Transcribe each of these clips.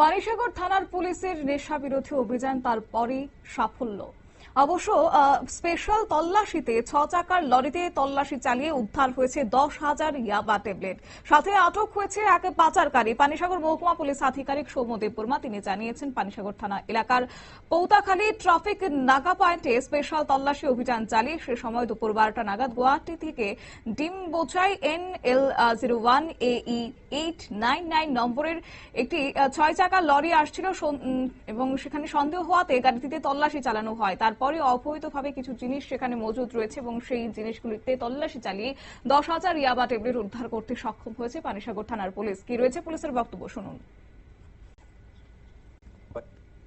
পানিসাগর থানার পুলিশের নেশা বিরোধী অভিযান তারপরই সাফল্য। অবশ্য স্পেশাল তল্লাশিতে ছ চাকার লরিতে তল্লাশি চালিয়ে উদ্ধার হয়েছে দশ হাজার ইয়াবা ট্যাবলেট। সাথে আটক হয়েছে এক পাচারকারী। পানিসাগর মহকুমা পুলিশ আধিকারিক সৌম্যদেব বর্মা তিনি জানিয়েছেন, পানিসাগর থানা এলাকার পৌতাখালী ট্রাফিক নাগা পয়েন্টে স্পেশাল তল্লাশি অভিযান চালিয়ে সে সময় দুপুর বারোটা নাগাদ গুয়াহাটি থেকে ডিম বোচাই N L zero one, A E eight nine nine নম্বরের একটি ছয় চাকা লরি আসছিল। এবং সেখানে সন্দেহ হওয়াতে গাড়িটিতে তল্লাশি চালানো হয়। তারপরে অবৈধভাবে কিছু জিনিস সেখানে মজুদ রয়েছে এবং সেই জিনিসগুলিতে তল্লাশি চালিয়ে দশ হাজার ইয়াবা ট্যাবলেট উদ্ধার করতে সক্ষম হয়েছে পানিসাগর থানার পুলিশ। কি রয়েছে পুলিশের বক্তব্য শুনুন।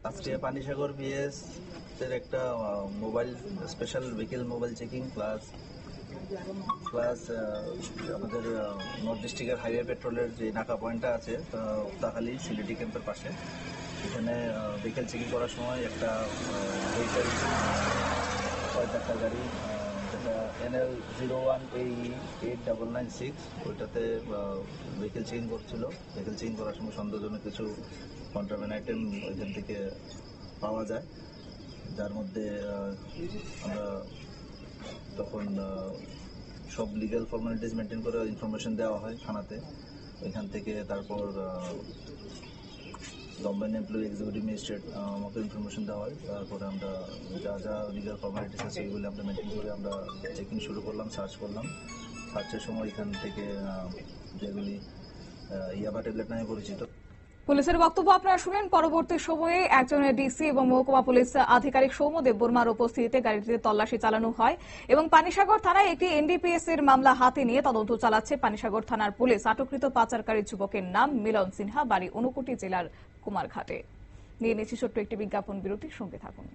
আজকে পানিসাগর বিএস এর একটা mobile special vehicle mobile checking plus plus আমাদের নর্থ ডিস্ট্রিক্টের হাইওয়ে পেট্রোলের যে নাকা পয়েন্টটা আছে উত্তাখালী সিলিটি ক্যাম্পের পাশে। এখানে ভেহিকেল চেকিং করার সময় একটা ভেহিকেল ছয় চাকা গাড়ি যেটা NL zero one E eight double nine six ওইটাতে ভেহিকেল চেকিং করছিল। ভেহিকেল চেকিং করার সময় সন্দেহজনক কিছু কন্ট্রামেন্ট আইটেম ওইখান থেকে পাওয়া যায়। যার মধ্যে আমরা তখন সব লিগ্যাল ফর্মালিটিস মেনটেন করে ইনফরমেশন দেওয়া হয় থানাতে। এখান থেকে তারপর গভর্নমেন্ট এমপ্লয়ি এক্সিকিউটিভ ম্যাজিস্ট্রেট আমাকে ইনফরমেশন দেওয়া হয়। তারপরে আমরা যা যা লিগাল ফর্মালিটিস আছে এগুলো আমরা মেনটেন করে আমরা চেকিং শুরু করলাম সার্চ করলাম। সার্চের সময় এখান থেকে যেগুলি ইয়াবা ট্যাবলেট নামে পরিচিত পুলিশের বক্তব্য আপনারা শুনেন। পরবর্তী সময়ে একজনের ডিসি এবং মহকুমা পুলিশ আধিকারিক সৌম্যদেব বর্মার উপস্থিতিতে গাড়িটিতে তল্লাশি চালানো হয় এবং পানিসাগর থানায় একটি এনডিপিএস এর মামলা হাতে নিয়ে তদন্ত চালাচ্ছে পানিসাগর থানার পুলিশ। আটককৃত পাচারকারী যুবকের নাম মিলন সিনহা, বাড়ি অনুকুটি জেলার কুমারঘাটে। নিয়ে নিচ্ছি ছোট্ট একটি বিজ্ঞাপন বিরতির সঙ্গে থাকুন।